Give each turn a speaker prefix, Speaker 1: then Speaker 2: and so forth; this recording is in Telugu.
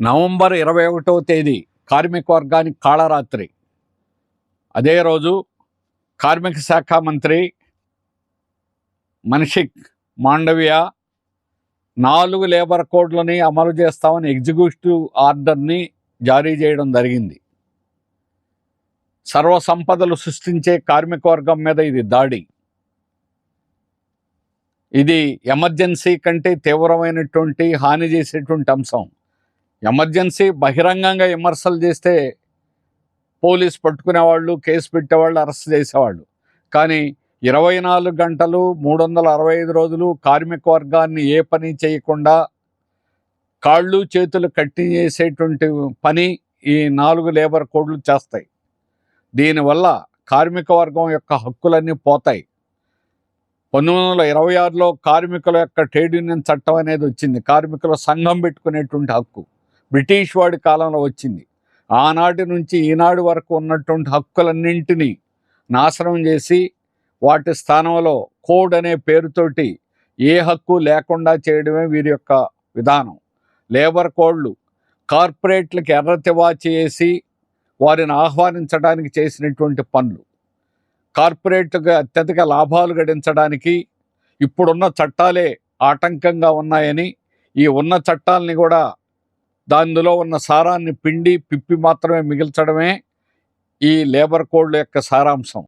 Speaker 1: నవంబర్ ఇరవై ఒకటో తేదీ కార్మిక వర్గానికి కాళరాత్రి. అదే రోజు కార్మిక శాఖ మంత్రి మనిషిక్ మాండవ్య నాలుగు లేబర్ కోడ్లని అమలు చేస్తామని ఎగ్జిక్యూటివ్ ఆర్డర్ని జారీ చేయడం జరిగింది. సర్వసంపదలు సృష్టించే కార్మికవర్గం మీద ఇది దాడి. ఇది ఎమర్జెన్సీ కంటే తీవ్రమైనటువంటి హాని చేసేటువంటి అంశం. ఎమర్జెన్సీ బహిరంగంగా విమర్శలు చేస్తే పోలీస్ పట్టుకునేవాళ్ళు కేసు పెట్టేవాళ్ళు అరెస్ట్ చేసేవాళ్ళు. కానీ ఇరవై నాలుగు గంటలు మూడు వందల అరవై ఐదు రోజులు కార్మిక వర్గాన్ని ఏ పని చేయకుండా కాళ్ళు చేతులు కట్టి చేసేటువంటి పని ఈ నాలుగు లేబర్ కోడ్లు చేస్తాయి. దీనివల్ల కార్మిక వర్గం యొక్క హక్కులన్నీ పోతాయి. పంతొమ్మిది వందల ఇరవై ఆరులో కార్మికుల యొక్క ట్రేడ్ యూనియన్ చట్టం అనేది వచ్చింది. కార్మికుల సంఘం పెట్టుకునేటువంటి హక్కు బ్రిటిష్ వాడి కాలంలో వచ్చింది. ఆనాటి నుంచి ఈనాడు వరకు ఉన్నటువంటి హక్కులన్నింటినీ నాశనం చేసి వాటి స్థానంలో కోడ్ అనే పేరుతోటి ఏ హక్కు లేకుండా చేయడమే వీరి యొక్క విధానం. లేబర్ కోడ్లు కార్పొరేట్లకు ఎర్రతివా చేసి వారిని ఆహ్వానించడానికి చేసినటువంటి పనులు. కార్పొరేట్లకు అత్యధిక లాభాలు గడించడానికి ఇప్పుడున్న చట్టాలే ఆటంకంగా ఉన్నాయని ఈ ఉన్న చట్టాలని కూడా దానిలో ఉన్న సారాన్ని పిండి పిప్పి మాత్రమే మిగిల్చడమే ఈ లేబర్ కోడ్ల యొక్క సారాంశం.